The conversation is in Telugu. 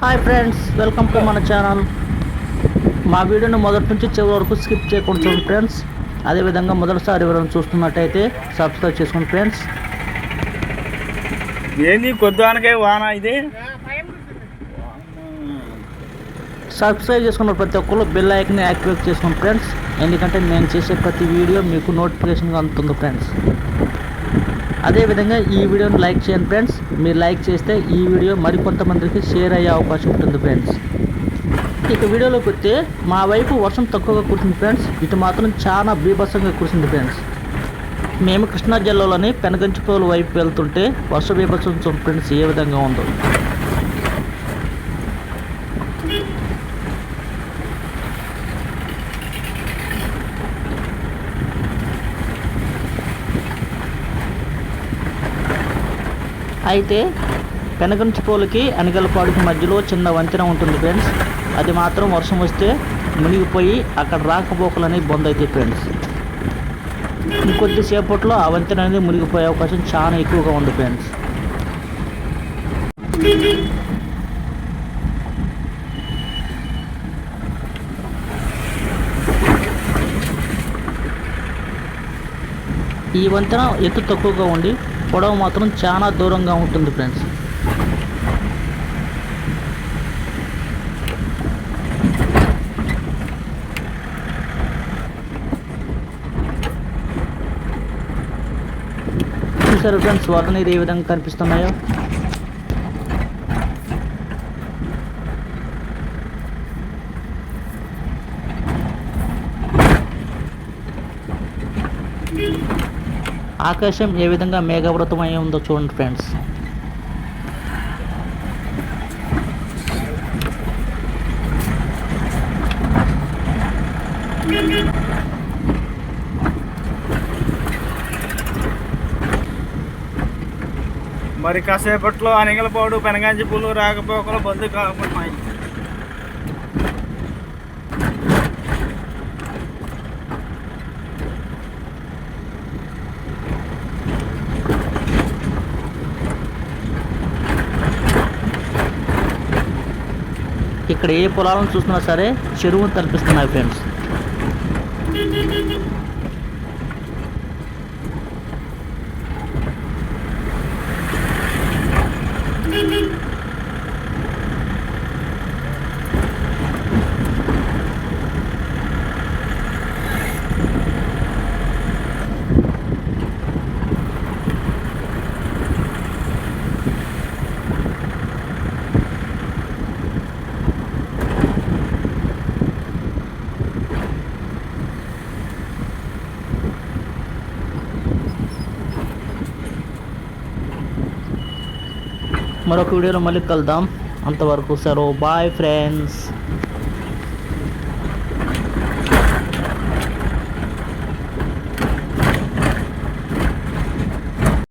హాయ్ ఫ్రెండ్స్ వెల్కమ్ టు మన ఛానల్. మా వీడియోని మొదటి నుంచి చివరి వరకు స్కిప్ చేయకుండా చూడండి ఫ్రెండ్స్. అదేవిధంగా మొదటిసారి ఎవరైనా చూస్తున్నట్టయితే సబ్స్క్రైబ్ చేసుకోండి ఫ్రెండ్స్. ఏంది కొద్దానికే వాన ఇది? సబ్స్క్రైబ్ చేసుకున్న ప్రతి ఒక్కరు బెల్ ఐకన్ యాక్టివేట్ చేసుకోండి ఫ్రెండ్స్. ఎందుకంటే నేను చేసే ప్రతి వీడియో మీకు నోటిఫికేషన్గా అందుతుంది ఫ్రెండ్స్. అదేవిధంగా ఈ వీడియోని లైక్ చేయండి ఫ్రెండ్స్. మీరు లైక్ చేస్తే ఈ వీడియో మరికొంతమందికి షేర్ అయ్యే అవకాశం ఉంటుంది ఫ్రెండ్స్. ఇక వీడియోలోకి వస్తే మా వైపు వర్షం తక్కువగా కురిసింది ఫ్రెండ్స్. ఇటు మాత్రం చాలా బీభత్సంగా కురిసింది ఫ్రెండ్స్. మేము కృష్ణా జిల్లాలోని పెనగంచిపోలు వైపు వెళ్తుంటే వర్ష బీభత్సం ఫ్రెండ్స్ ఏ విధంగా ఉందో. అయితే పెనగంచిపోలకి అనగలపాడుకి మధ్యలో చిన్న వంతెన ఉంటుంది ఫ్రెండ్స్. అది మాత్రం వర్షం వస్తే మునిగిపోయి అక్కడ రాకపోకలు అనేవి బంద్ అవుతాయి ఫ్రెండ్స్. ఇంకొద్దిసేపట్లో ఆ వంతెన అనేది మునిగిపోయే అవకాశం చాలా ఎక్కువగా ఉంది ఫ్రెండ్స్. ఈ వంతెన ఎత్తు తక్కువగా ఉండి పొడవు మాత్రం చాలా దూరంగా ఉంటుంది ఫ్రెండ్స్ చూసారు ఫ్రెండ్స్ వాటర్ నీరు ఏ విధంగా కనిపిస్తున్నాయో? ఆకాశం ఏ విధంగా మేఘవృతమై ఉందో చూడండి ఫ్రెండ్స్. మరి కాసేపట్లో అనిగలపాడు పెనగాంజి పూలు రాకపోకలు బంద్ కాకపోతున్నాయి ఇక్కడ ఏ పొలాలను చూసినా సరే చెరువును కనిపిస్తున్నాయి ఫ్రెండ్స్ మరొక వీడియోలో మళ్ళీ కలుద్దాం. అంతవరకు సెలవు బాయ్ ఫ్రెండ్స్